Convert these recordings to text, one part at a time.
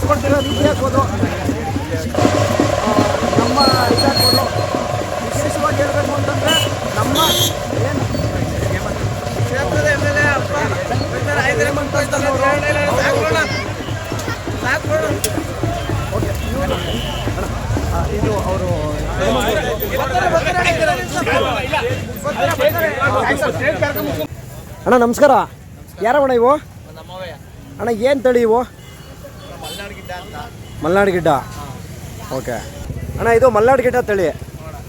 ಕಳಿಸ್ಕೊಟ್ಟಿರೋ ರೀತಿ ಹಾಕೋದು ನಮ್ಮ ಇದಾಗ್ಬೋದು ವಿಶೇಷವಾಗಿ ಹೇಳಬೇಕು ಅಂತಂದ್ರೆ ನಮ್ಮ ಏನು? ಕ್ಷೇತ್ರದ ಎಂ ಎಲ್ ಎ ಇದು ಅವರು ಅಣ್ಣ ನಮಸ್ಕಾರ. ಯಾರ ಅಣ್ಣ ಇವು? ಅಣ್ಣ ಏನ್ ತಳಿ ಇವು? ಮಲ್ನಾಡ್ ಗಿಡ್ಡ? ಓಕೆ. ಅಣ್ಣ ಇದು ಮಲ್ನಾಡ್ ಗಿಡ್ಡ ತಳಿ.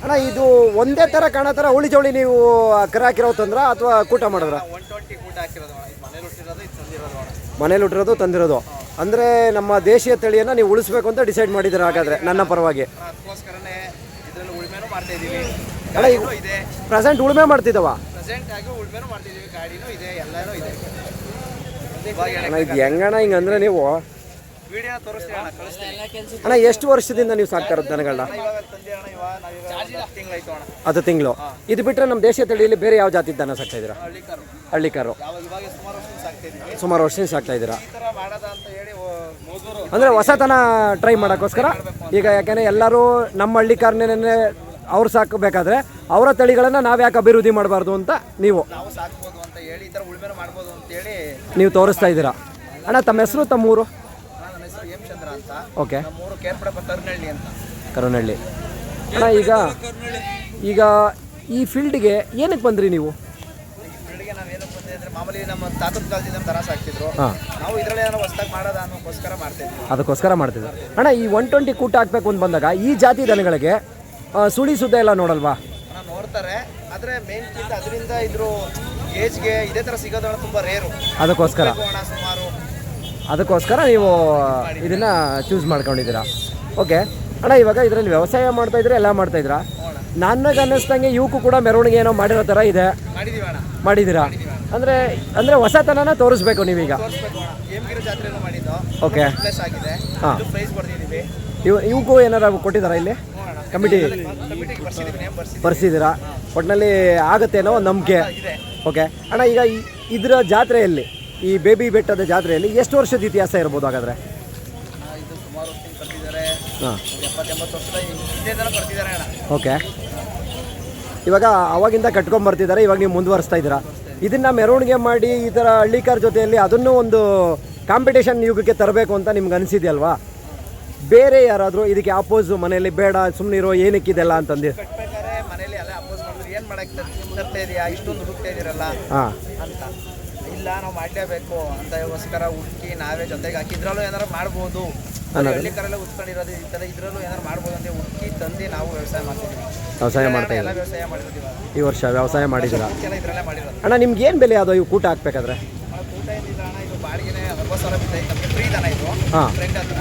ಅಣ್ಣ ಇದು ಒಂದೇ ಥರ ಕಾಣೋ ಥರ ಹುಳಿ ಜವಳಿ ನೀವು ಕರ ಹಾಕಿರೋ ತಂದ್ರ ಅಥವಾ ಕೂಟ ಮಾಡಿದ್ರ. ಮನೇಲಿ ಹುಟ್ಟಿರೋದು ತಂದಿರೋದು ಅಂದರೆ ನಮ್ಮ ದೇಶೀಯ ತಳಿಯನ್ನು ನೀವು ಉಳಿಸ್ಬೇಕು ಅಂತ ಡಿಸೈಡ್ ಮಾಡಿದ್ದೀರ ಹಾಗಾದರೆ ನನ್ನ ಪರವಾಗಿ? ಇದೀವಿ ಈಗ ಪ್ರೆಸೆಂಟ್ ಉಳುಮೆ ಮಾಡ್ತಿದ್ದಾವ? ಇದೆ ಹೆಂಗಣ್ಣ ಹಿಂಗೆ ಅಂದರೆ ನೀವು ವಿಡಿಯೋ ಅಣ್ಣ ಕಳಿಸ್ತೀನಿ. ಅಣ್ಣ ಎಷ್ಟು ವರ್ಷದಿಂದ ನೀವು ಸಾಕ್ತಾ ಇರೋದು ದನಗಳನ್ನ? ಅಣ್ಣ, ಇವಾಗ ತಂದೆ ಅಣ್ಣ ಇವಾಗ ನಾವೀಗ ತಿಂಗಳಾಯ್ತು ಅಣ್ಣ. ಹತ್ತು ತಿಂಗಳು. ಇದು ಬಿಟ್ಟರೆ ನಮ್ಮ ದೇಶೀಯ ತಳಿಯಲ್ಲಿ ಬೇರೆ ಯಾವ ಜಾತಿ ದನ ಸಾಕ್ತಾ ಇದ್ದೀರಾ? ಹಳ್ಳಿ ಕಾರು ಹಳ್ಳಿ ಕಾರು ಯಾವಾಗ ಇವಾಗ ಸುಮಾರು ವರ್ಷ ಸುಮಾರು ವರ್ಷದಿಂದ ಸಾಕ್ತಾ ಇದ್ದೀರಾ? ಈ ಥರ ಮಾಡೋದ ಅಂತ ಹೇಳಿ ಮೋದೂರು. ಅಂದರೆ ಹೊಸತನ ಟ್ರೈ ಮಾಡೋಕ್ಕೋಸ್ಕರ? ಈಗ ಯಾಕೆಂದರೆ ಎಲ್ಲರೂ ನಮ್ಮ ಹಳ್ಳಿ ಕಾರ್ನೇ ಅವ್ರು ಸಾಕಬೇಕಾದ್ರೆ ಅವರ ತಳಿಗಳನ್ನು ನಾವು ಯಾಕೆ ಅಭಿವೃದ್ಧಿ ಮಾಡಬಾರ್ದು ಅಂತ ನೀವು. ನಾವು ಸಾಕ್ಬೋದು ಅಂತ ಹೇಳಿ ಈ ಥರ ಉಳ್ಮೆನೂ ಮಾಡ್ಬೋದು ಅಂತ ಹೇಳಿ ನೀವು ತೋರಿಸ್ತಾ ಇದ್ದೀರಾ? ಅಣ್ಣ ತಮ್ಮ ಹೆಸರು ತಮ್ಮೂರು ಅಣ್ಣ, ನನ್ನ ಹೆಸರು ಎಂ ಚಂದ್ರ ಅಂತ ಓಕೆ. ನಮ್ಮೂರು ಕೇರ್ಪಡಪ್ಪ ತರ್ನಹಳ್ಳಿ ಅಂತ. ಕರುನಹಳ್ಳಿ ಅಣ್ಣ ಈಗ ಈಗ ಈ ಫೀಲ್ಡ್ಗೆ ಏನಕ್ಕೆ ಬಂದ್ರಿ ನೀವು? ಬೆಳಿಗ್ಗೆ ನಾವು ಏನಕ್ಕೆ ಅಂದ್ರೆ ಮಾಮೂಲಿ ನಮ್ಮ ತಾತನ ಕಾಲದಿಂದ ನಮ್ಮ ಸಾಕ್ತಿದ್ರು ಹಾಂ. ನಾವು ಇದರಲ್ಲಿ ಏನೋ ಹೊಸ್ದಾಗಿ ಮಾಡೋದ ಅನ್ನೋಕ್ಕೋಸ್ಕರ ಮಾಡ್ತಿದ್ವಿ. ಅದಕ್ಕೋಸ್ಕರ ಮಾಡ್ತಿದ್ರು. ಅಣ್ಣ ಈ ಒನ್ ಟ್ವೆಂಟಿ ಕೂಟ ಹಾಕ್ಬೇಕು ಅಂತ ಬಂದಾಗ ಈ ಜಾತಿ ದನಗಳಿಗೆ ಆ, ಸುಳಿ ಸುದ್ದ ಎಲ್ಲ ನೋಡಲ್ವಾ? ಅಣ್ಣ ನೋಡ್ತಾರೆ. ಆದರೆ ಮೇನ್ ಕಿಂತ ಅದರಿಂದ ಇದ್ರ ಏಜ್ಗೆ ಇದೇ ಥರ ಸಿಗೋದು ತುಂಬಾ ರೇರು ಅದಕ್ಕೋಸ್ಕರ. ಸುಮಾರು. ಅದಕ್ಕೋಸ್ಕರ ನೀವು ಇದನ್ನ ಚೂಸ್ ಮಾಡ್ಕೊಂಡಿದ್ದೀರಾ. ಓಕೆ ಅಣ್ಣ, ಇವಾಗ ಇದರಲ್ಲಿ ವ್ಯವಸಾಯ ಮಾಡ್ತಾ ಇದ್ರೆ ಎಲ್ಲ ಮಾಡ್ತಾ ಇದ್ದೀರಾ ನನಗೆ ಅನ್ನಿಸ್ದಂಗೆ ಇವಕ್ಕೂ ಕೂಡ ಮೆರವಣಿಗೆ ಏನೋ ಮಾಡಿರೋ ಥರ ಇದೆ. ಮಾಡಿದ್ದೀರಾ? ಅಂದರೆ ಅಂದರೆ ಹೊಸತನನ ತೋರಿಸ್ಬೇಕು ನೀವೀಗ. ಓಕೆ ಹಾಂ. ಇವ್ ಇವಕ್ಕೂ ಏನಾರ ಕೊಟ್ಟಿದ್ದಾರಾ ಇಲ್ಲಿ? ಕಮಿಟಿ ಬರ್ಸಿದ್ದೀರಾ? ಒಟ್ಟಿನಲ್ಲಿ ಆಗುತ್ತೇನೋ ಒಂದು ನಂಬಿಕೆ. ಓಕೆ ಅಣ್ಣ, ಈಗ ಇದರ ಜಾತ್ರೆಯಲ್ಲಿ ಈ ಬೇಬಿ ಬೆಟ್ಟದ ಜಾತ್ರೆಯಲ್ಲಿ ಎಷ್ಟು ವರ್ಷದ ಇತಿಹಾಸ ಇರ್ಬೋದು ಹಾಗಾದ್ರೆ? ಇದು ಸುಮಾರು ಹಾಂ. ಎಪ್ಪತ್ತೆಂಬತ್ತು ವರ್ಷದ ಓಕೆ. ಇವಾಗ ಅವಾಗಿಂದ ಕಟ್ಕೊಂಡ್ ಬರ್ತಿದ್ದಾರೆ ಇವಾಗ ನೀವು ಮುಂದುವರಿಸ್ತಾ ಇದ್ದೀರಾ. ಇದನ್ನ ಮೆರವಣಿಗೆ ಮಾಡಿ ಈ ಥರ ಹಳ್ಳಿಕಾರ್ ಜೊತೆಯಲ್ಲಿ ಅದನ್ನು ಒಂದು ಕಾಂಪಿಟೇಷನ್ ಯುಗಕ್ಕೆ ತರಬೇಕು ಅಂತ ನಿಮ್ಗೆ ಅನಿಸಿದೆಯಲ್ವಾ? ಬೇರೆ ಯಾರಾದರೂ ಇದಕ್ಕೆ ಅಪೋಸ್ ಮನೆಯಲ್ಲಿ ಬೇಡ ಸುಮ್ಮನಿರೋ ಏನಕ್ಕಿದೆಲ್ಲ ಅಂತಂದು? ಮನೆಯಲ್ಲಿ ಎಲ್ಲ ಅಪೋಸ್ ಮಾಡಿದ್ರು ಏನು ಮಾಡಕ್ಕೆ ತರ್- ತರ್ತಾ ಇದೆಯಾ? ಇಷ್ಟೊಂದು ಹುಡುಕ್ತಾ ಹಾಂ. ಅಂತ. ಇಲ್ಲ ನಾವು ಮಾಡಲೇಬೇಕು ಅಂತಗೋಸ್ಕರ ಹುಡುಕಿ ನಾವೇ ಜೊತೆಗೆ ಹಾಕಿ ಇದ್ರಲ್ಲೂ ಏನಾರು ಮಾಡ್ಬೋದು. ಹಳ್ಳಿ ಕರೆಲ್ಲ ಉತ್ಕೊಂಡಿರೋದು ಈ ಥರ ಇದ್ರಲ್ಲೂ ಏನಾರು ಮಾಡ್ಬೋದು ಅಂತ ಹುಡುಕಿ ತಂದು ನಾವು ವ್ಯವಸಾಯ ಮಾಡ್ತೀವಿ ವ್ಯವಸಾಯ ಮಾಡ್ತಾ ಎಲ್ಲ ವ್ಯವಸಾಯ ಮಾಡಿರೋದು ಈ ವರ್ಷ ವ್ಯವಸಾಯ ಮಾಡಿದ್ದೀರಾ? ಇದರಲ್ಲೇ ಮಾಡಿರೋದು. ಅಣ್ಣ ನಿಮ್ಗೆ ಏನು ಬೆಲೆ ಅದು ಇವು ಕೂಟ ಹಾಕ್ಬೇಕಾದ್ರೆ? ಕೂಟ ಏನಿಲ್ಲ ಅಣ್ಣ ಇದು ಬಾಡಿಗೆನೇ ಅರವತ್ತು ಸಾವಿರ ಬಿದ್ದೈತೆ ನಮಗೆ ಫ್ರೀ ದನ ಇದು. ಫ್ರೆಂಡ್ ಹತ್ರ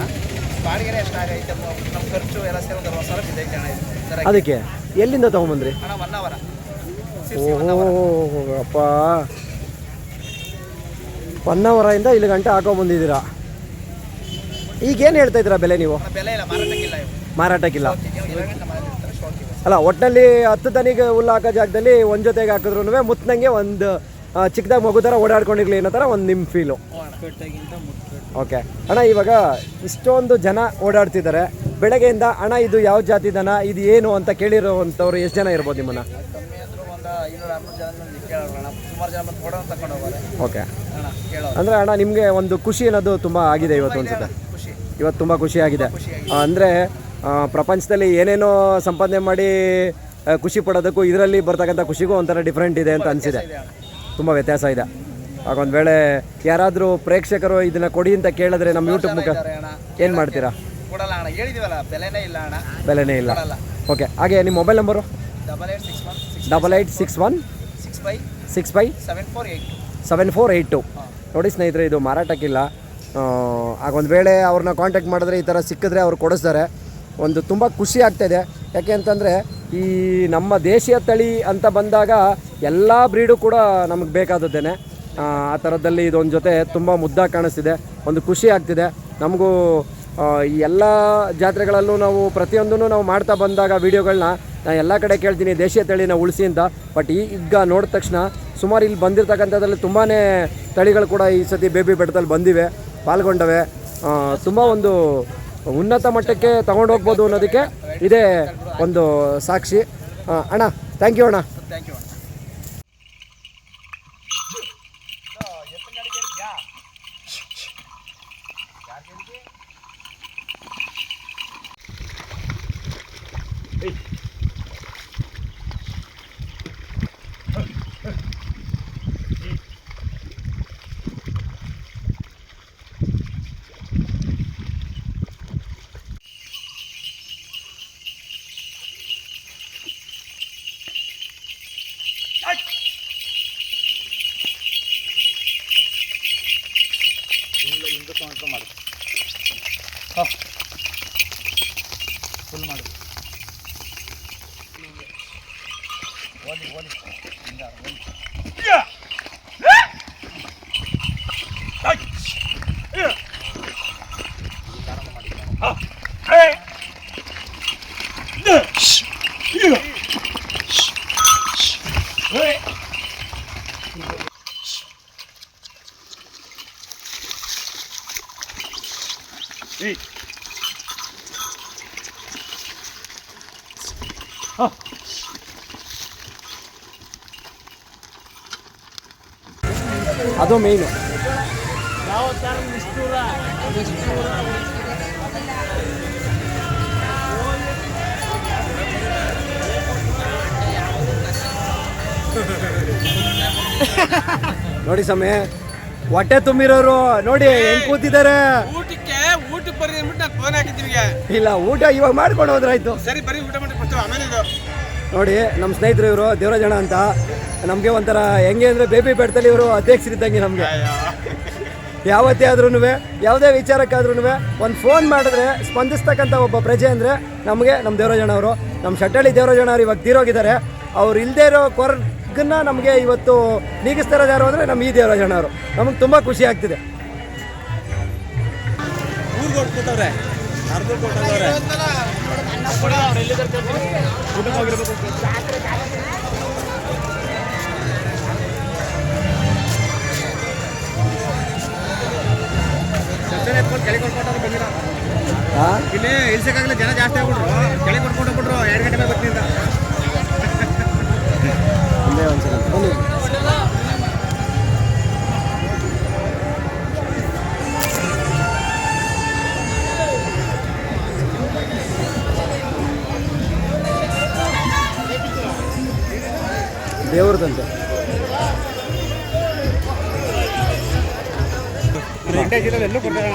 ಬಾಡಿಗೆನೆ ಎಷ್ಟಾಗೈತೆ ನಮ್ಮ ಖರ್ಚು ಎಲ್ಲ ಸೇರಿ ಒಂದು ಅರವತ್ತು ಸಾವಿರ ಬಿದ್ದೈತೆ ಅಣ್ಣ ಇದು. ಅದಕ್ಕೆ? ಎಲ್ಲಿಂದ ತೊಗೊಂಬಂದ್ರಿ? ಅಣ್ಣ ಒನ್ ಅವರ ಓಹೋ ಅಪ್ಪ. ಹೊನ್ನಾವರದಿಂದ ಇಲ್ಲಿ ಗಂಟೆ ಹಾಕೊಂಬಂದಿದ್ದೀರಾ ಈಗೇನು ಹೇಳ್ತಾ ಇದ್ದೀರಾ ಬೆಲೆ ನೀವು? ಬೆಲೆ ಇಲ್ಲ ಮಾರಾಟಕ್ಕಿಲ್ಲ ಇವು. ಇವಾಗ ಇರ್ತಾರೆ ಅಲ್ಲ ಒಟ್ಟಿನಲ್ಲಿ ಹತ್ತು ತನಿಗೆ ಹುಲ್ಲು ಹಾಕೋ ಜಾಗದಲ್ಲಿ ಒಂದು ಜೊತೆಗೆ ಹಾಕಿದ್ರು ಮುತ್ತನಂಗೆ ಒಂದು ಚಿಕ್ಕದಾಗಿ ಮಗು ಥರ ಓಡಾಡ್ಕೊಂಡಿರ್ಲಿ ಅನ್ನೋ ಥರ ಒಂದು ನಿಮ್ಮ ಫೀಲು ಓಕೆ ಅಣ್ಣ ಇವಾಗ ಇಷ್ಟೊಂದು ಜನ ಓಡಾಡ್ತಿದ್ದಾರೆ. ಬೆಳಗ್ಗೆಯಿಂದ ಅಣ್ಣ ಇದು ಯಾವ ಜಾತಿ ದನ? ಇದು ಏನು? ಅಂತ ಕೇಳಿರೋವಂಥವ್ರು ಎಷ್ಟು ಜನ ಇರ್ಬೋದು ನಿಮ್ಮನ್ನ? ಕಮ್ಮಿ ಅಂದ್ರೂ ಒಂದು ಐನೂರು ಆರ್ನೂರು ಜನ ಮಂದಿ ಕೇಳೋರು ಅಣ್ಣ ಸುಮಾರು ಜನ ಬಂದು ಫೋಟೋ ತಗೊಂಡು ಹೋಗೋರೆ ಓಕೆ. ಅಣ್ಣ ಕೇಳೋರು ಅಂದರೆ ಅಣ್ಣ ನಿಮಗೆ ಒಂದು ಖುಷಿ ಅನ್ನೋದು ತುಂಬ ಆಗಿದೆ ಇವತ್ತು ಅನ್ಸುತ್ತೆ ಖುಷಿ. ಇವತ್ತು ತುಂಬ ಖುಷಿಯಾಗಿದೆ ಆಗಿದೆ. ಅಂದರೆ ಪ್ರಪಂಚದಲ್ಲಿ ಏನೇನೋ ಸಂಪಾದನೆ ಮಾಡಿ ಆ, ಖುಷಿ ಪಡೋದಕ್ಕೂ ಇದರಲ್ಲಿ ಬರ್ತಕ್ಕಂಥ ಖುಷಿಗೂ ಒಂಥರ ಡಿಫ್ರೆಂಟ್ ಇದೆ ಅಂತ ಅನಿಸಿದೆ. ತುಂಬ ವ್ಯತ್ಯಾಸ ಇದೆ. ಆಗ ಒಂದು ವೇಳೆ ಯಾರಾದರೂ ಪ್ರೇಕ್ಷಕರು ಇದನ್ನು ಕೊಡಿ ಅಂತ ಕೇಳಿದ್ರೆ ನಮ್ಮ ಯೂಟ್ಯೂಬ್ ಮುಖ ಅಣ್ಣ. ಏನು ಮಾಡ್ತೀರಾ? ಕೊಡಲ್ಲ ಅಣ್ಣ. ಹೇಳಿದೀವಲ್ಲ ಬೆಲೆನೇ ಇಲ್ಲ ಅಣ್ಣ. ಬೆಲೆನೇ ಇಲ್ಲ. ಕೊಡಲ್ಲ. ಓಕೆ. ಹಾಗೆ ನಿಮ್ಮ mobile number? Double eight six one six double eight six one six five six five seven four eight seven four eight two ನೋಡಿ ಸ್ನೇಹಿತರೆ ಇದು ಮಾರಾಟಕ್ಕಿಲ್ಲ. ಆಗ ಒಂದು ವೇಳೆ ಅವ್ರನ್ನ ಕಾಂಟ್ಯಾಕ್ಟ್ ಮಾಡಿದ್ರೆ ಈ ಥರ ಸಿಕ್ಕಿದ್ರೆ ಅವ್ರು ಕೊಡಿಸ್ತಾರೆ. ಒಂದು ತುಂಬ ಖುಷಿ ಆಗ್ತಾಯಿದೆ ಯಾಕೆ ಅಂತಂದರೆ ಈ ನಮ್ಮ ದೇಶೀಯ ತಳಿ ಅಂತ ಬಂದಾಗ ಎಲ್ಲ ಬ್ರೀಡು ಕೂಡ ನಮಗೆ ಬೇಕಾದದ್ದೇನೆ. ಆ ಥರದಲ್ಲಿ ಇದೊಂದು ಜೊತೆ ತುಂಬ ಮುದ್ದಾಗಿ ಕಾಣಿಸ್ತಿದೆ. ಒಂದು ಖುಷಿ ಆಗ್ತಿದೆ. ನಮಗೂ ಈ ಎಲ್ಲ ಜಾತ್ರೆಗಳಲ್ಲೂ ನಾವು ಪ್ರತಿಯೊಂದನ್ನು ನಾವು ಮಾಡ್ತಾ ಬಂದಾಗ ವೀಡಿಯೋಗಳನ್ನ ನಾನು ಎಲ್ಲ ಕಡೆ ಕೇಳ್ತೀನಿ, ದೇಶೀಯ ತಳಿನ ಉಳಿಸಿ ಅಂತ. ಬಟ್ ಈಗ ನೋಡಿದ ತಕ್ಷಣ ಸುಮಾರು ಇಲ್ಲಿ ಬಂದಿರತಕ್ಕಂಥದ್ರಲ್ಲಿ ತುಂಬಾ ತಳಿಗಳು ಕೂಡ ಈ ಸತಿ ಬೇಬಿ ಬೆಟ್ಟದಲ್ಲಿ ಬಂದಿವೆ, ಪಾಲ್ಗೊಂಡವೆ. ತುಂಬ ಒಂದು ಉನ್ನತ ಮಟ್ಟಕ್ಕೆ ತಗೊಂಡು ಹೋಗ್ಬೋದು ಅನ್ನೋದಕ್ಕೆ ಇದೇ ಒಂದು ಸಾಕ್ಷಿ. ಅಣ್ಣ ಥ್ಯಾಂಕ್ ಯು ಅಣ್ಣ. Thank you Ei. Ah. Adomei, mano. Dá outra mistura. Mistura. ನೋಡಿ ಸ್ವಾಮಿ ಹೊಟ್ಟೆ ತುಂಬಿರೋರು ನೋಡಿ ಹೆಂಗ್ ಕೂತಿದ್ದಾರೆ? ಊಟಕ್ಕೆ ಊಟಕ್ಕೆ ಬರ್ರಿ ಅಂದ್ಬಿಟ್ಟು ನಾನು ಫೋನ್ ಹಾಕಿದ್ದೀವಿ. ಇಲ್ಲ ಊಟ ಇವಾಗ ಮಾಡ್ಕೊಂಡು ಹೋದ್ರಾಯ್ತು. ಸರಿ ಬರೀ ಊಟ ಮಾಡಿ ಫಸ್ಟ್ ಆಮೇಲೆ ಇದು. ನೋಡಿ ನಮ್ಮ ಸ್ನೇಹಿತರು ಇವರು ದೇವರಾಜಣ್ಣ ಅಂತ. ನಮಗೆ ಒಂಥರ ಹೆಂಗೆ ಅಂದರೆ ಬೇಬಿ ಬೆಡ್ತಲ್ಲಿ ಇವರು ಅಧ್ಯಕ್ಷರಿದ್ದಂಗೆ ನಮಗೆ. ಯಾವತ್ತೇ ಆದ್ರೂ ಯಾವುದೇ ವಿಚಾರಕ್ಕಾದ್ರೂ ಒಂದು ಫೋನ್ ಮಾಡಿದ್ರೆ ಸ್ಪಂದಿಸ್ತಕ್ಕಂಥ ಒಬ್ಬ ಪ್ರಜೆ ಅಂದರೆ ನಮಗೆ ನಮ್ಮ ದೇವರಾಜಣ್ಣ ಅವರು. ನಮ್ಮ ಶಟ್ಟಳ್ಳಿ ದೇವರಾಜಣ್ಣ ಅವ್ರು ಇವಾಗ ತೀರೋಗಿದ್ದಾರೆ. ಅವ್ರು ಇಲ್ಲದೇ ಇರೋ ಕೊರಗನ್ನ ನಮಗೆ ಇವತ್ತು ನೀಗಿಸ್ತಾ ಇರೋದು ಯಾರು ಅಂದರೆ ನಮ್ಮ ಈ ದೇವರಾಜಣ್ಣ ಅವರು ನಮಗೆ ತುಂಬ ಖುಷಿ ಆಗ್ತಿದೆ. ಇಲ್ಲಿ ಇಳ್ಸಕ್ಕಾಗಲ್ಲ ಜನ ಜಾಸ್ತಿ ಆಗ್ಬಿಟ್ರು. ಕೆಳಗೆ ಕೊಟ್ಕೊಂಡು ಹೋಗ್ಬಿಟ್ರು ಎರಡು ಗಂಟೆ ಮೇಲೆ ಬರ್ತೀನಿ ಒಂದೇ ಒಂದ್ಸಲ. ಬನ್ನಿ ದೇವ್ರದಂತೆ ಇಂಡಿಯಾ ಐದು ಎಲ್ಲೂ ಕೊಡ್ತಾರೆ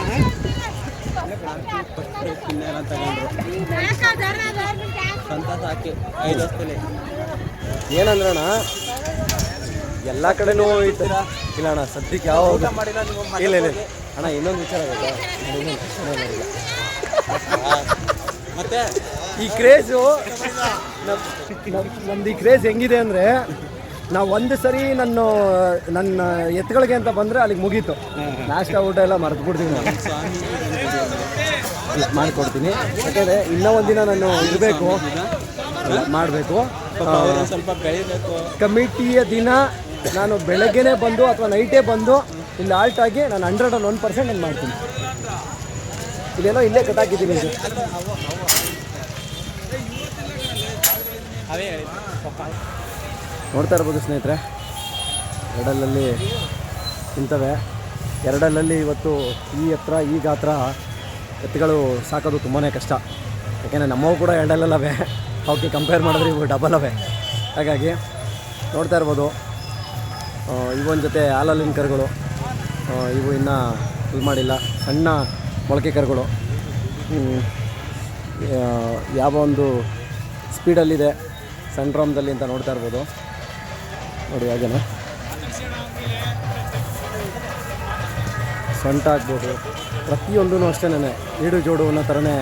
ಏನಂದ್ರಣ್ಣ? ಎಲ್ಲ ಕಡೆನೂ ಇತ್ತು ಇಲ್ಲ ಅಣ್ಣ ಸದ್ಯಕ್ಕೆ ಯಾವ ಇಲ್ಲ ಇಲ್ಲ. ಅಣ್ಣ ಇನ್ನೊಂದು ವಿಚಾರ ಗೊತ್ತಾ? ಮತ್ತೆ? ಈ ಕ್ರೇಜು ನಮ್ದು ಈ ಕ್ರೇಜ್ ಹೆಂಗಿದೆ ಅಂದರೆ ನಾವು ಒಂದು ಸರಿ ನನ್ನ ನನ್ನ ಎತ್ತುಗಳಿಗೆ ಅಂತ ಬಂದರೆ ಅಲ್ಲಿಗೆ ಮುಗೀತು. ನಾಷ್ಟ ಊಟ ಎಲ್ಲ ಮರೆತು ಬಿಡ್ತೀನಿ ನಾನು. ಮಾಡಿಕೊಡ್ತೀನಿ. ಯಾಕಂದರೆ ಇನ್ನೂ ಒಂದಿನ ನಾನು ಇರಬೇಕು. ಮಾಡಬೇಕು. ಸ್ವಲ್ಪ ಬೆಳಿಬೇಕು. ಕಮಿಟಿಯ ದಿನ ನಾನು ಬೆಳಗ್ಗೆನೇ ಬಂದು ಅಥವಾ ನೈಟೇ ಬಂದು ಇಲ್ಲಿ ಆಲ್ಟ್ ಆಗಿ ನಾನು ಹಂಡ್ರೆಡ್ ಅಲ್ಲಿ ಒನ್ ಪರ್ಸೆಂಟ್ ನಾನು ಮಾಡ್ತೀನಿ. ಇಲ್ಲೇನೋ ಇಲ್ಲೇ ಕಟ್ಟಾಕಿದ್ದೀನಿ ಇದು ನೋಡ್ತಾ ಇರ್ಬೋದು ಸ್ನೇಹಿತರೆ ಎರಡಲ್ಲಲ್ಲಿ ಇಂಥವೆ. ಎರಡಲ್ಲಲ್ಲಿ ಇವತ್ತು ಈ ಹತ್ರ ಈ ಗಾತ್ರ ಎತ್ತುಗಳು ಸಾಕೋದು ತುಂಬಾ ಕಷ್ಟ. ಯಾಕೆಂದರೆ ನಮ್ಮವು ಕೂಡ ಎರಡಲ್ಲವೇ ಅವಕ್ಕೆ ಕಂಪೇರ್ ಮಾಡಿದ್ರೆ ಇವು ಡಬಲ್ ಅವೆ. ಹಾಗಾಗಿ ನೋಡ್ತಾ ಇರ್ಬೋದು. ಇವೊಂದು ಜೊತೆ ಹಾಲಲ್ಲಿನ ಕರುಗಳು. ಇವು ಇನ್ನೂ ಇದು ಮಾಡಿಲ್ಲ. ಸಣ್ಣ ಮೊಳಕೆ ಕರುಗಳು. ಯಾವ ಒಂದು ಸ್ಪೀಡಲ್ಲಿದೆ ಸೆಂಟ್ರಾಮ್ದಲ್ಲಿ ಅಂತ ನೋಡ್ತಾ ಇರ್ಬೋದು. ನೋಡಿ, ಹಾಗೇನೆ. ಸೊಂಟ ಆಗ್ಬೋದು. ಪ್ರತಿಯೊಂದೂ ಅಷ್ಟೇನೇ ಈಡು ಜೋಡು ಅನ್ನೋ ಥರನೇ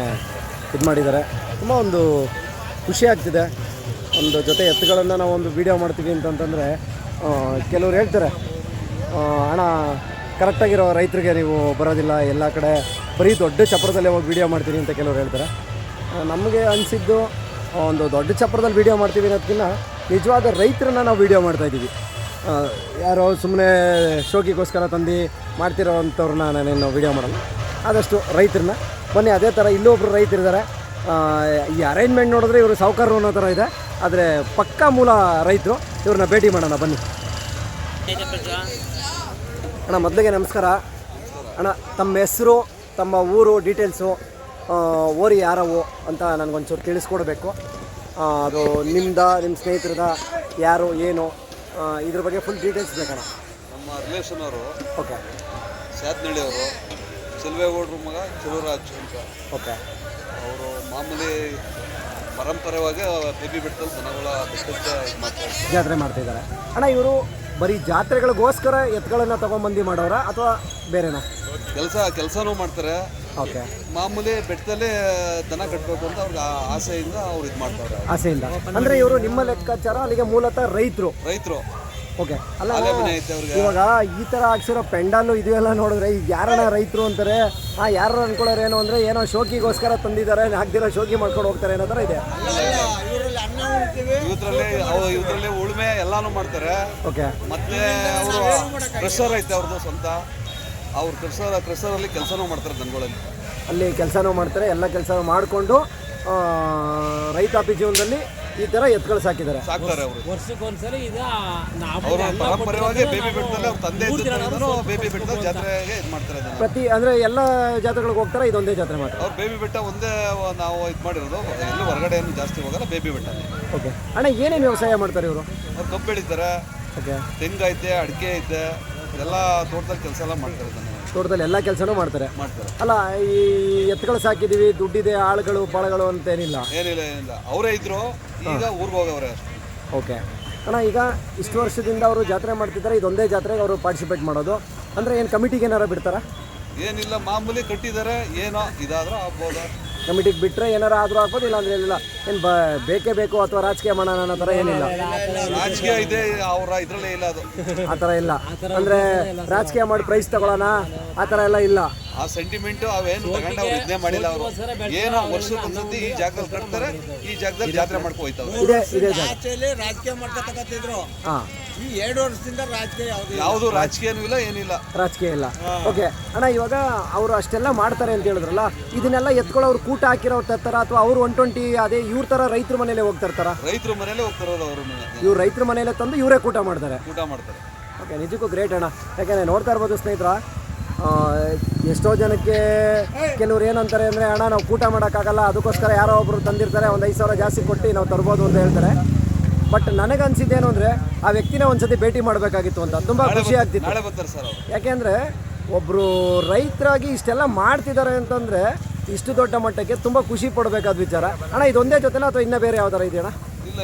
ಇದು ಮಾಡಿದ್ದಾರೆ. ತುಂಬ ಒಂದು ಖುಷಿ ಆಗ್ತಿದೆ. ಒಂದು ಜೊತೆ ಎತ್ತುಗಳನ್ನು ನಾವು ಒಂದು ವೀಡಿಯೋ ಮಾಡ್ತೀವಿ ಅಂತಂತಂದರೆ ಕೆಲವ್ರು ಹೇಳ್ತಾರೆ ಹಣ ಕರೆಕ್ಟಾಗಿರೋ ರೈತರಿಗೆ ನೀವು ಬರೋದಿಲ್ಲ, ಎಲ್ಲ ಕಡೆ ಬರೀ ದೊಡ್ಡ ಚಪ್ರದಲ್ಲೇ ಹೋಗಿ ವೀಡಿಯೋ ಮಾಡ್ತೀನಿ ಅಂತ ಕೆಲವ್ರು ಹೇಳ್ತಾರೆ. ನಮಗೆ ಅನಿಸಿದ್ದು ಒಂದು ದೊಡ್ಡ ಚಪ್ರದಲ್ಲಿ ವೀಡಿಯೋ ಮಾಡ್ತೀವಿ ಅನ್ನೋದಕ್ಕಿಂತ ನಿಜವಾದ ರೈತರನ್ನ ನಾವು ವೀಡಿಯೋ ಮಾಡ್ತಾಯಿದ್ದೀವಿ ಯಾರೋ ಸುಮ್ಮನೆ ಶೋಕಿಗೋಸ್ಕರ ತಂದು ಮಾಡ್ತಿರೋ ಅಂಥವ್ರನ್ನ ನಾನೇನು ವೀಡಿಯೋ ಮಾಡಲ್ಲ. ಆದಷ್ಟು ರೈತರನ್ನ. ಬನ್ನಿ, ಅದೇ ಥರ ಇಲ್ಲೊಬ್ರು ರೈತರಿದ್ದಾರೆ ಈ ಅರೇಂಜ್ಮೆಂಟ್ ನೋಡಿದ್ರೆ ಇವರು ಸಾವುಕಾರರು ಅನ್ನೋ ಥರ ಇದೆ. ಆದರೆ ಪಕ್ಕಾ ಮೂಲ ರೈತರು ಇವ್ರನ್ನ ಭೇಟಿ ಮಾಡೋಣ ಬನ್ನಿ. ಅಣ್ಣ ಮೊದಲಿಗೆ ನಮಸ್ಕಾರ. ಅಣ್ಣ ತಮ್ಮ ಹೆಸರು ತಮ್ಮ ಊರು ಡೀಟೇಲ್ಸು ಓರಿ ಯಾರವು ಅಂತ ನನಗೊಂಚೂರು ತಿಳಿಸ್ಕೊಡ್ಬೇಕು. ಅದು ನಿಮ್ದ ನಿಮ್ಮ ಸ್ನೇಹಿತರದ ಯಾರು ಏನು ಇದ್ರ ಬಗ್ಗೆ ಫುಲ್ ಡೀಟೇಲ್ಸ್ ಬೇಕಣ್ಣ. ನಮ್ಮ ರಿಲೇಷನ್ ಅವರು ಓಕೆ. ಸ್ಯಾತ್ನಳ್ಳಿ ಅವರು ಸಿಲ್ವೇಗೌಡ್ರ ಮಗ ಚಲುವರಾಜ್ ಅಂತ. ಓಕೆ. ಅವರು ಮಾಮೂಲಿ ಪರಂಪರವಾಗಿ ಬೇಬಿ ಬೆಟ್ಟದಲ್ಲಿ ದನಗಳ ಬೆಟ್ಟಕ್ಕೆ ಇದು ಮಾಡ್ತಾರೆ ಜಾತ್ರೆ ಮಾಡ್ತಿದ್ದಾರೆ. ಅಣ್ಣ ಇವರು ಬರೀ ಜಾತ್ರೆಗಳಿಗೋಸ್ಕರ ಎತ್ತುಗಳನ್ನ ತಗೊಂಬಂದು ಮಾಡೋರ ಅಥವಾ ಬೇರೆನಾ? ಕೆಲಸ ಕೆಲಸನೂ ಮಾಡ್ತಾರೆ. ಓಕೆ. ಮಾಮೂಲಿ ಬೆಟ್ಟದಲ್ಲಿ ದನ ಕಟ್ಟಬೇಕು ಅಂತ ಅವ್ರಿಗೆ ಆ ಆಸೆಯಿಂದ ಅವ್ರು ಇದು ಮಾಡ್ತಾರೆ. ಆಸೆಯಿಂದ. ಅಂದರೆ ಇವರು ನಿಮ್ಮ ಲೆಕ್ಕಾಚಾರ ಅಲ್ಲಿಗೆ ಮೂಲತಃ ರೈತರು. ರೈತರು. ಓಕೆ. ಅಲ್ಲ ಇವಾಗ ಈ ಥರ ಹಾಕ್ಸಿರೋ ಪೆಂಡಾಲು ಇದೆಲ್ಲ ನೋಡಿದ್ರೆ ಈಗ ಯಾರನ್ನ ರೈತರು ಅಂತಾರೆ ಆ ಯಾರು ಅನ್ಕೊಳ್ಳೋರು ಏನು ಅಂದರೆ ಏನೋ ಶೋಕಿಗೋಸ್ಕರ ತಂದಿದ್ದಾರೆ ಹಾಕ್ದಿರೋ ಶೋಕಿ ಮಾಡ್ಕೊಂಡು ಹೋಗ್ತಾರೆ ಅನ್ನೋ ಥರ ಇದೆ. ಇದ್ರಲ್ಲಿ ಉಳುಮೆ ಎಲ್ಲಾನು ಮಾಡ್ತಾರೆ. ಓಕೆ. ಮತ್ತೆ ಅವರು ಕ್ರೆಷರ್ ಐತೆ ಅವ್ರದ್ದು ಸ್ವಂತ. ಅವ್ರು ಕ್ರೆಷರ್ ಕ್ರೆಷರಲ್ಲಿ ಕೆಲಸನೂ ಮಾಡ್ತಾರೆ ದನಗಳಲ್ಲಿ. ಅಲ್ಲಿ ಕೆಲಸನೂ ಮಾಡ್ತಾರೆ ಎಲ್ಲ ಕೆಲಸನೂ ಮಾಡಿಕೊಂಡು ರೈತಾಪಿ ಜೀವನದಲ್ಲಿ ಈ ತರ ಎತ್ಕೊಳ್ಳಿ ಸಾಕಿದ್ದಾರೆ. ಸಾಕ್ತಾರೆ ಅವರು. ವರ್ಷಕ್ಕೊಂದ್ಸರಿ ಇದ ನಾವು ಅವರು ಪರಂಪರೆಯಾಗಿ ಬೇಬಿ ಬೆಟ್ಟದಲ್ಲಿ ಅವ್ರ ತಂದೆ ಇದ್ದಿದ್ದರಿಂದನೂ ಬೇಬಿ ಬೆಟ್ಟದ ಜಾತ್ರೆಗೆ ಇದು ಮಾಡ್ತಾರೆ ಪ್ರತಿ ಅಂದ್ರೆ ಎಲ್ಲ ಜಾತ್ರೆಗಳಿಗೆ ಹೋಗ್ತಾರೆ ಇದೊಂದೇ ಜಾತ್ರೆ ಮಾತ್ರ. ಅವ್ರು ಬೇಬಿ ಬೆಟ್ಟ ಒಂದೇ ನಾವು ಇದು ಮಾಡಿರೋದು. ಎಲ್ಲೂ ಹೊರಗಡೆ ಏನು ಜಾಸ್ತಿ ಹೋಗಲ್ಲ ಬೇಬಿ ಬೆಟ್ಟ. ಓಕೆ. ಅಣ್ಣ ಏನೇನು ವ್ಯವಸಾಯ ಮಾಡ್ತಾರೆ ಇವರು? ಅವ್ರು ಕಬ್ಬು ಬೆಳೀತಾರೆ. ಓಕೆ. ತೆಂಗು ಐತೆ ಅಡಿಕೆ ಐತೆ ಎಲ್ಲ ತೋಟದಲ್ಲಿ ಕೆಲಸ ಎಲ್ಲ ಮಾಡ್ತಾರೆ ತೋಟದಲ್ಲಿ ಎಲ್ಲ ಕೆಲಸನೂ ಮಾಡ್ತಾರೆ. ಮಾಡ್ತಾರೆ. ಅಲ್ಲ ಈ ಎತ್ತುಗಳು ಸಾಕಿದೀವಿ ದುಡ್ಡಿದೆ ಆಳುಗಳು ಪಾಳುಗಳು ಅಂತೇನಿಲ್ಲ. ಏನಿಲ್ಲ ಏನಿಲ್ಲ. ಅವರೇ ಇದ್ರು ಈಗ ಊರಿಗೆ ಹೋಗವ್ರೆ ಅಷ್ಟೇ. ಓಕೆ. ಅಣ್ಣ ಈಗ ಇಷ್ಟು ವರ್ಷದಿಂದ ಅವರು ಜಾತ್ರೆ ಮಾಡ್ತಿದ್ದಾರೆ ಇದೊಂದೇ ಜಾತ್ರೆಗೆ ಅವರು ಪಾರ್ಟಿಸಿಪೇಟ್ ಮಾಡೋದು. ಅಂದರೆ ಏನು ಕಮಿಟಿಗೆ ಏನಾರು ಬಿಡ್ತಾರ? ಏನಿಲ್ಲ ಮಾಮೂಲಿ ಕಟ್ಟಿದ್ದಾರೆ ಏನೋ ಇದಾದ್ರೂ ಆಗ್ಬೋದು? ಕಮಿಟಿಗೆ ಬಿಟ್ಟರೆ ಏನಾರು ಆದರೂ ಆಗ್ಬೋದು ಇಲ್ಲ ಅಂದ್ರೆ ಏನಿಲ್ಲ. ಏನು ಬ ಬೇಕೇ ಬೇಕು ಅಥವಾ ರಾಜಕೀಯ ಮಾಡೋಣ ಅನ್ನೋ ಥರ ಏನಿಲ್ಲ. ರಾಜಕೀಯ ಇದೆ ಅವರ ಇದರಲ್ಲೇ ಇಲ್ಲ ಅದು. ಆ ಥರ ಇಲ್ಲ. ಅಂದರೆ ರಾಜಕೀಯ ಮಾಡಿ ಪ್ರೈಸ್ ತಗೊಳ್ಳೋಣ ಆ ಥರ ಎಲ್ಲ ಇಲ್ಲ. ಆ ಸೆಂಟಿಮೆಂಟ್ ಅವೇನು ತಗೊಂಡು ಅವ್ರು ಇದನ್ನೇ ಮಾಡಿಲ್ಲ ಅವರು. ಏನೋ ವರ್ಷಕ್ಕೆ ಒಂದ್ಸತಿ ಈ ಜಾಗದಲ್ಲಿ ಕಟ್ತಾರೆ ಈ ಜಾಗದಲ್ಲಿ ಜಾತ್ರೆ ಮಾಡ್ಕೊ ರಾಜಕೀಯ ಈ ಎರಡು ವರ್ಷದಿಂದ ರಾಜಕೀಯ ಯಾವ್ದು ಯಾವುದು ರಾಜಕೀಯನೂ ಇಲ್ಲ ಏನಿಲ್ಲ. ರಾಜಕೀಯ ಇಲ್ಲ. ಓಕೆ ಅಣ್ಣ ಇವಾಗ ಅವರು ಅಷ್ಟೆಲ್ಲ ಮಾಡ್ತಾರೆ ಅಂತ ಹೇಳಿದ್ರಲ್ಲ ಇದನ್ನೆಲ್ಲ ಎತ್ಕೊಳ್ಳೋರು ಕೂಟ ಹಾಕಿರೋ ತರ್ತಾರ? ಅಥವಾ ಅವ್ರು ಒನ್ ಟ್ವೆಂಟಿ ಅದೇ ಇವ್ರ ತರ ರೈತರ ಮನೇಲೆ ಹೋಗ್ತಿರ್ತಾರ ರೈತರ ಮನೇಲೆ ಹೋಗ್ತಾರ ಅವರು ಇವ್ರು ರೈತರ ಮನೇಲೆ ತಂದು ಇವರೇ ಕೂಟ ಮಾಡ್ತಾರೆ. ಕೂಟ ಮಾಡ್ತಾರೆ. ಓಕೆ ನಿಜಕ್ಕೂ ಗ್ರೇಟ್ ಅಣ್ಣ. ಯಾಕೆಂದ್ರೆ ನೋಡ್ತಾ ಇರ್ಬೋದು ಸ್ನೇಹಿತರ ಎಷ್ಟೋ ಜನಕ್ಕೆ ಕೆಲವ್ರು ಏನಂತಾರೆ ಅಂದರೆ ಅಣ್ಣ ನಾವು ಕೂಟ ಮಾಡೋಕ್ಕಾಗಲ್ಲ ಅದಕ್ಕೋಸ್ಕರ ಯಾರೋ ಒಬ್ಬರು ತಂದಿರ್ತಾರೆ ಒಂದು ಐದು ಸಾವಿರ ಜಾಸ್ತಿ ಕೊಟ್ಟು ನಾವು ತರ್ಬೋದು ಅಂತ ಹೇಳ್ತಾರೆ. ಬಟ್ ನನಗೆ ಅನ್ಸಿದ್ದೇನು ಅಂದರೆ ಆ ವ್ಯಕ್ತಿನ ಒಂದ್ಸತಿ ಭೇಟಿ ಮಾಡಬೇಕಾಗಿತ್ತು ಅಂತ. ತುಂಬ ಖುಷಿ ಆಗ್ತಿತ್ತು. ಯಾಕೆಂದರೆ ಒಬ್ಬರು ರೈತರಾಗಿ ಇಷ್ಟೆಲ್ಲ ಮಾಡ್ತಿದ್ದಾರೆ ಅಂತಂದರೆ ಇಷ್ಟು ದೊಡ್ಡ ಮಟ್ಟಕ್ಕೆ ತುಂಬ ಖುಷಿ ಪಡಬೇಕಾದ ವಿಚಾರ. ಅಣ್ಣ ಇದೊಂದೇ ಜೊತೆನಾ ಅಥವಾ ಇನ್ನೂ ಬೇರೆ ಯಾವ್ದಾರ ಇದೆಯಣ್ಣ ಇಲ್ಲ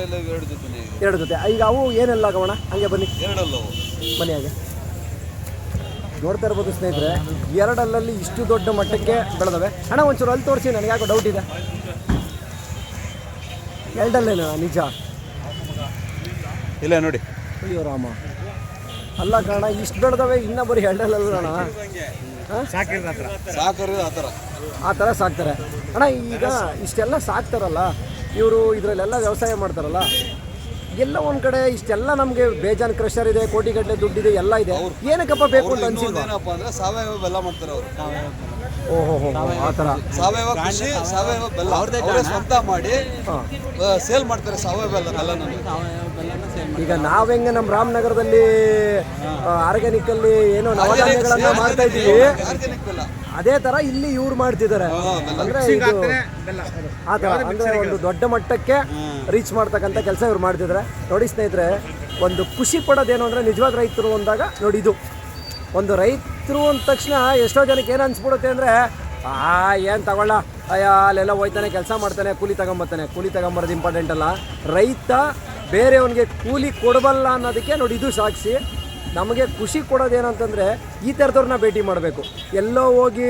ಎರಡು ಜೊತೆ. ಈಗ ಅವು ಏನೆಲ್ಲ ಆಗವಣ ಹಂಗೆ ಬನ್ನಿ. ಮನೆಯಾಗೆ ಅವು ಬನ್ನಿ ಹಾಗೆ. ನೋಡ್ತಾ ಇರ್ಬೋದು ಸ್ನೇಹಿತರೆ ಎರಡಲ್ಲಲ್ಲಿ ಇಷ್ಟು ದೊಡ್ಡ ಮಟ್ಟಕ್ಕೆ ಬೆಳೆದವೆ. ಅಣ್ಣ ಒಂಚೂರು ಅಲ್ಲಿ ತೋರಿಸಿ ನನಗೆ ಯಾಕೋ ಡೌಟ್ ಇದೆ. ಎರಡಲ್ಲೇನ? ನಿಜ? ಇಲ್ಲ ನೋಡಿ. ಅಯ್ಯೋ ರಾಮ. ಅಲ್ಲ ಕಾರಣ ಇಷ್ಟು ಬೆಳೆದವೆ ಇನ್ನೂ ಬರೀ ಎರಡಲ್ಲಲ್ಲ ಅಣ್ಣ. ಆ ಥರ ಸಾಕ್ತಾರೆ. ಅಣ್ಣ ಈಗ ಇಷ್ಟೆಲ್ಲ ಸಾಕ್ತಾರಲ್ಲ ಇವರು ಇದರಲ್ಲೆಲ್ಲ ವ್ಯವಸಾಯ ಮಾಡ್ತಾರಲ್ಲ ಎಲ್ಲ ಒಂದು ಕಡೆ ಇಷ್ಟೆಲ್ಲ ನಮಗೆ ಬೇಜಾನ್ ಕ್ರಷರ್ ಇದೆ ಕೋಟಿಗಟ್ಟಲೆ ದುಡ್ಡಿದೆ ಎಲ್ಲ ಇದೆ. ಏನಕ್ಕಪ್ಪ ಬೇಕು ಅಂತ ಅನ್ಸಿಲ್ವಾ? ಏನಪ್ಪ ಅಂದ್ರೆ ಸಾವಯವ ಬೆಲ್ಲ ಮಾಡ್ತಾರೆ ಅವರು. ಓಹೋ ಹೋ ಆ ಥರ. ಸಾವಯವ ಕೃಷಿ ಸಾವಯವ ಬೆಲ್ಲ. ಅವರೇ ಸ್ವಂತ ಮಾಡಿ ಹಾಂ. ಸೇಲ್ ಮಾಡ್ತಾರೆ ಸಾವಯವ ಬೆಲ್ಲ ಬೆಲ್ಲನ ಈಗ ನಾವ್ ಹೆಂಗ ನಮ್ಮ ರಾಮನಗರದಲ್ಲಿ ಆರ್ಗ್ಯಾನಿಕ್ ಅಲ್ಲಿ ಏನೋ ನವಧಾನ್ಯಗಳನ್ನ ಮಾಡ್ತಾ ಇದ್ದೀವಿ. ಆರ್ಗ್ಯಾನಿಕ್ ಬೆಲ್ಲ ಅದೇ ತರ ಇಲ್ಲಿ ಇವ್ರು ಮಾಡ್ತಿದ್ದಾರೆ. ಅಂದ್ರೆ ಇದು ಆ ಥರ ಅಂದ್ರೆ ಒಂದು ದೊಡ್ಡ ಮಟ್ಟಕ್ಕೆ ರೀಚ್ ಮಾಡ್ತಕ್ಕಂಥ ಕೆಲಸ ಇವ್ರು ಮಾಡ್ತಿದ್ದಾರೆ. ನೋಡಿ ಸ್ನೇಹಿತರೆ ಒಂದು ಖುಷಿ ಪಡೋದೇನು ಅಂದ್ರೆ ನಿಜವಾದ ರೈತರು ಅಂದಾಗ ನೋಡಿ ಇದು. ಒಂದು ರೈತರು ಅಂದ ತಕ್ಷಣ ಎಷ್ಟೋ ಜನಕ್ಕೆ ಏನು ಅನ್ಸ್ಬಿಡುತ್ತೆ ಅಂದ್ರೆ ಆ ಏನು ತಗೊಳ್ಳ. ಅಯ್ಯ ಅಲ್ಲೆಲ್ಲ ಹೋಯ್ತಾನೆ ಕೆಲಸ ಮಾಡ್ತಾನೆ ಕೂಲಿ ತಗೊಂಬರ್ತಾನೆ ಕೂಲಿ ತಗೊಂಬರೋದು ಇಂಪಾರ್ಟೆಂಟ್ ಅಲ್ಲ. ರೈತ ಬೇರೆಯವನಿಗೆ ಕೂಲಿ ಕೊಡಬಲ್ಲ ಅನ್ನೋದಕ್ಕೆ ನೋಡಿ ಇದು ಸಾಕ್ಷಿ. ನಮಗೆ ಖುಷಿ ಕೊಡೋದೇನಂತಂದರೆ ಈ ಥರದವ್ರನ್ನ ಭೇಟಿ ಮಾಡಬೇಕು. ಎಲ್ಲೋ ಹೋಗಿ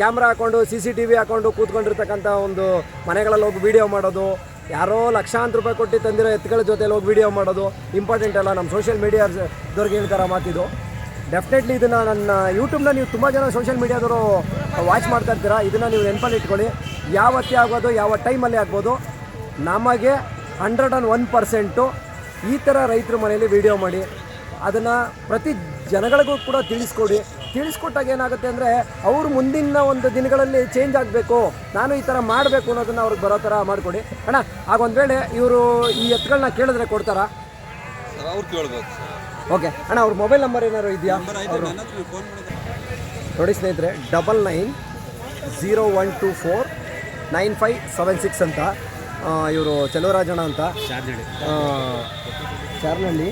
ಕ್ಯಾಮ್ರಾ ಹಾಕೊಂಡು, ಸಿ ಸಿ ಟಿ ವಿ ಹಾಕೊಂಡು ಕೂತ್ಕೊಂಡಿರ್ತಕ್ಕಂಥ ಒಂದು ಮನೆಗಳಲ್ಲಿ ಹೋಗಿ ವೀಡಿಯೋ ಮಾಡೋದು, ಯಾರೋ ಲಕ್ಷಾಂತರ ರೂಪಾಯಿ ಕೊಟ್ಟು ತಂದಿರೋ ಎತ್ತುಗಳ ಜೊತೆಲಿ ಹೋಗಿ ವೀಡಿಯೋ ಮಾಡೋದು ಇಂಪಾರ್ಟೆಂಟ್ ಅಲ್ಲ. ನಮ್ಮ ಸೋಷಿಯಲ್ ಮೀಡಿಯಾದವ್ರಿಗೆ ಹೇಳ್ತಾರ ಮಾತಿದು. ಡೆಫಿನೆಟ್ಲಿ ಇದನ್ನು ನನ್ನ ಯೂಟ್ಯೂಬ್ನ ನೀವು ತುಂಬ ಜನ ಸೋಷಿಯಲ್ ಮೀಡಿಯಾದವರು ವಾಚ್ ಮಾಡ್ತಾ ಇರ್ತೀರಾ. ಇದನ್ನು ನೀವು ನೆನಪಲ್ಲಿ ಇಟ್ಕೊಳ್ಳಿ. ಯಾವತ್ತೇ ಆಗ್ಬೋದು, ಯಾವ ಟೈಮಲ್ಲಿ ಆಗ್ಬೋದು, ನಮಗೆ ಹಂಡ್ರೆಡ್ ಆ್ಯಂಡ್ ಒನ್ ಪರ್ಸೆಂಟು ಈ ಥರ ರೈತರ ಮನೆಯಲ್ಲಿ ವಿಡಿಯೋ ಮಾಡಿ ಅದನ್ನು ಪ್ರತಿ ಜನಗಳಿಗೂ ಕೂಡ ತಿಳಿಸ್ಕೊಡಿ. ತಿಳಿಸ್ಕೊಟ್ಟಾಗ ಏನಾಗುತ್ತೆ ಅಂದರೆ ಅವರು ಮುಂದಿನ ಒಂದು ದಿನಗಳಲ್ಲಿ ಚೇಂಜ್ ಆಗಬೇಕು ನಾನು ಈ ಥರ ಮಾಡಬೇಕು ಅನ್ನೋದನ್ನು ಅವ್ರಿಗೆ ಬರೋ ಥರ ಮಾಡಿಕೊಡಿ. ಅಣ್ಣ ಆಗೊಂದು ವೇಳೆ ಇವರು ಈ ಎತ್ತುಗಳನ್ನ ಕೇಳಿದ್ರೆ ಕೊಡ್ತಾರಾ? ಸರ್ ಅವ್ರು ಕೇಳ್ಬೋದು ಓಕೆ ಅಣ್ಣ ಅವ್ರ ಮೊಬೈಲ್ ನಂಬರ್ ಏನಾದ್ರು ಇದೆಯಾ? ನೋಡಿ ಸ್ನೇಹಿತರೆ double nine zero one two four nine five seven six ಅಂತ ಇವರು ಚೆಲುವರಾಜಣ್ಣ ಅಂತ. ಚಾರ್ನಹಳ್ಳಿ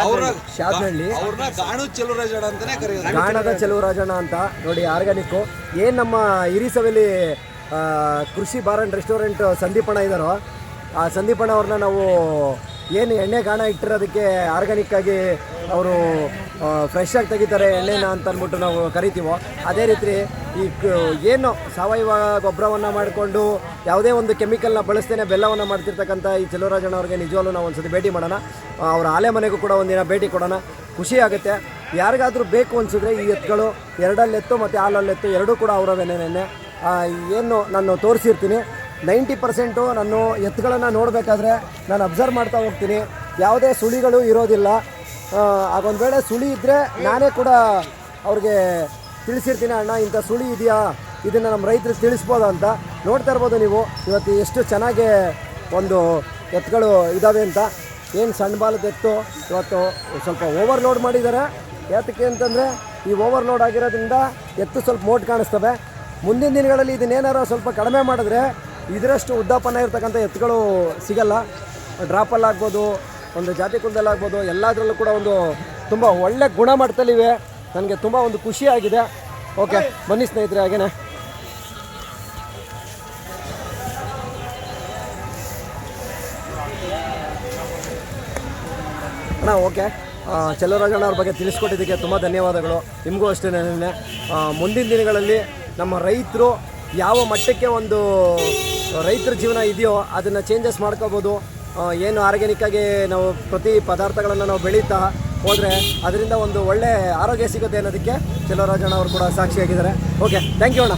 ಅವ್ರ ಶಾದ್ನಹಳ್ಳಿ ಅವ್ರನ್ನ ಗಾಣು ಚೆಲುವರಾಜಡ ಅಂತಾನೆ ಕರೆಯೋದು. ಗಾಣದ ಚೆಲುವರಾಜಣ್ಣ ಅಂತ ನೋಡಿ ಆರ್ಗ್ಯಾನಿಕ್ಕು ಏನು ನಮ್ಮ ಹಿರಿಸವೆಲಿ ಕೃಷಿ ಬಾರ್ ಆ್ಯಂಡ್ ರೆಸ್ಟೋರೆಂಟ್ ಸಂದೀಪಣ್ಣ ಇದ್ದಾರೋ ಆ ಸಂದೀಪಣ್ಣ ಅವ್ರನ್ನ ನಾವು ಏನು ಎಣ್ಣೆ ಗಾಣ ಇಟ್ಟಿರೋದಕ್ಕೆ ಆರ್ಗ್ಯಾನಿಕ್ ಆಗಿ ಅವರು ಫ್ರೆಶ್ ಆಗಿ ತೆಗಿತಾರೆ ಎಣ್ಣೆನ ಅಂತ ಅಂದ್ಬಿಟ್ಟು ನಾವು ಕರಿತೀವೋ, ಅದೇ ರೀತಿ ಈ ಏನು ಸಾವಯವ ಗೊಬ್ಬರವನ್ನು ಮಾಡಿಕೊಂಡು ಯಾವುದೇ ಒಂದು ಕೆಮಿಕಲ್ನ ಬಳಸ್ತೇನೆ, ಬೆಲ್ಲವನ್ನು ಮಾಡ್ತಿರ್ತಕ್ಕಂಥ ಈ ಚೆಲುವರಾಜಣ್ಣ ಅವ್ರಿಗೆ ನಿಜವಾಗ್ಲೂ ನಾವು ಒಂದ್ಸತಿ ಭೇಟಿ ಮಾಡೋಣ. ಅವರ ಅವ್ರ ಆಲೆ ಮನೆಗೂ ಕೂಡ ಒಂದಿನ ಭೇಟಿ ಕೊಡೋಣ. ಖುಷಿ ಆಗುತ್ತೆ. ಯಾರಿಗಾದರೂ ಬೇಕು ಅನಿಸಿದ್ರೆ ಈ ಎತ್ತುಗಳು ಎರಡಲ್ಲೆತ್ತು ಮತ್ತು ಹಾಲಲ್ಲೆತ್ತು ಎರಡೂ ಕೂಡ ಅವರವೇನೇನೆ ಏನು ನಾನು ತೋರಿಸಿರ್ತೀನಿ. ನೈಂಟಿ ಪರ್ಸೆಂಟು ನಾನು ಎತ್ತುಗಳನ್ನು ನೋಡಬೇಕಾದ್ರೆ ನಾನು ಅಬ್ಸರ್ವ್ ಮಾಡ್ತಾ ಹೋಗ್ತೀನಿ. ಯಾವುದೇ ಸುಳಿಗಳು ಇರೋದಿಲ್ಲ. ಆಗೊಂದು ವೇಳೆ ಸುಳಿ ಇದ್ದರೆ ನಾನೇ ಕೂಡ ಅವ್ರಿಗೆ ತಿಳಿಸಿರ್ತೀನಿ, ಅಣ್ಣ, ಇಂಥ ಸುಳಿ ಇದೆಯಾ? ಇದನ್ನು ನಮ್ಮ ರೈತರು ತಿಳಿಸ್ಬೋದು ಅಂತ. ನೋಡ್ತಾ ಇರ್ಬೋದು ನೀವು. ಇವತ್ತು ಎಷ್ಟು ಚೆನ್ನಾಗಿ ಒಂದು ಎತ್ತುಗಳು ಇದ್ದಾವೆ ಅಂತ. ಏನು ಸಣ್ಣ ಬಾಲದ ಎತ್ತು? ಇವತ್ತು ಸ್ವಲ್ಪ ಓವರ್ಲೋಡ್ ಮಾಡಿದ್ದಾರೆ. ಯಾತಕ್ಕೆ ಅಂತಂದರೆ ಈ ಓವರ್ಲೋಡ್ ಆಗಿರೋದ್ರಿಂದ ಎತ್ತು ಸ್ವಲ್ಪ ಮೋಟ್ ಕಾಣಿಸ್ತವೆ. ಮುಂದಿನ ದಿನಗಳಲ್ಲಿ ಇದನ್ನೇನಾರು ಸ್ವಲ್ಪ ಕಡಿಮೆ ಮಾಡಿದ್ರೆ ಇದರಷ್ಟು ಉದ್ದಾಪನ ಇರ್ತಕ್ಕಂಥ ಎತ್ತುಗಳು ಸಿಗಲ್ಲ. ಡ್ರಾಪಲ್ಲಾಗ್ಬೋದು ಒಂದು ಜಾತಿ ಕುಲದಲ್ಲಾಗ್ಬೋದು ಎಲ್ಲದರಲ್ಲೂ ಕೂಡ ಒಂದು ತುಂಬ ಒಳ್ಳೆ ಗುಣಮಟ್ಟದಲ್ಲಿವೆ. ನನಗೆ ತುಂಬ ಒಂದು ಖುಷಿಯಾಗಿದೆ ಓಕೆ, ಬನ್ನಿ ಸ್ನೇಹಿತರೆ, ಹಾಗೇನೆ. ಅಣ್ಣ, ಓಕೆ. ಚೆಲುವರಾಜಣ್ಣ ಅವ್ರ ಬಗ್ಗೆ ತಿಳಿಸ್ಕೊಟ್ಟಿದ್ದಕ್ಕೆ ತುಂಬ ಧನ್ಯವಾದಗಳು. ನಿಮಗೂ ಅಷ್ಟೇ ನೆನ್ನೆ. ಮುಂದಿನ ದಿನಗಳಲ್ಲಿ ನಮ್ಮ ರೈತರು ಯಾವ ಮಟ್ಟಕ್ಕೆ ಒಂದು ರೈತರ ಜೀವನ ಇದೆಯೋ ಅದನ್ನು ಚೇಂಜಸ್ ಮಾಡ್ಕೋಬೋದು. ಏನು ಆರ್ಗ್ಯಾನಿಕ್ಕಾಗಿ ನಾವು ಪ್ರತಿ ಪದಾರ್ಥಗಳನ್ನು ನಾವು ಬೆಳೀತಾ ಹೋದರೆ ಅದರಿಂದ ಒಂದು ಒಳ್ಳೆ ಆರೋಗ್ಯ ಸಿಗುತ್ತೆ ಅನ್ನೋದಕ್ಕೆ ಚೆಲುವರಾಜಣ್ಣ ಅವರು ಕೂಡ ಸಾಕ್ಷಿಯಾಗಿದ್ದಾರೆ. ಓಕೆ ಥ್ಯಾಂಕ್ ಯು ಅಣ್ಣ.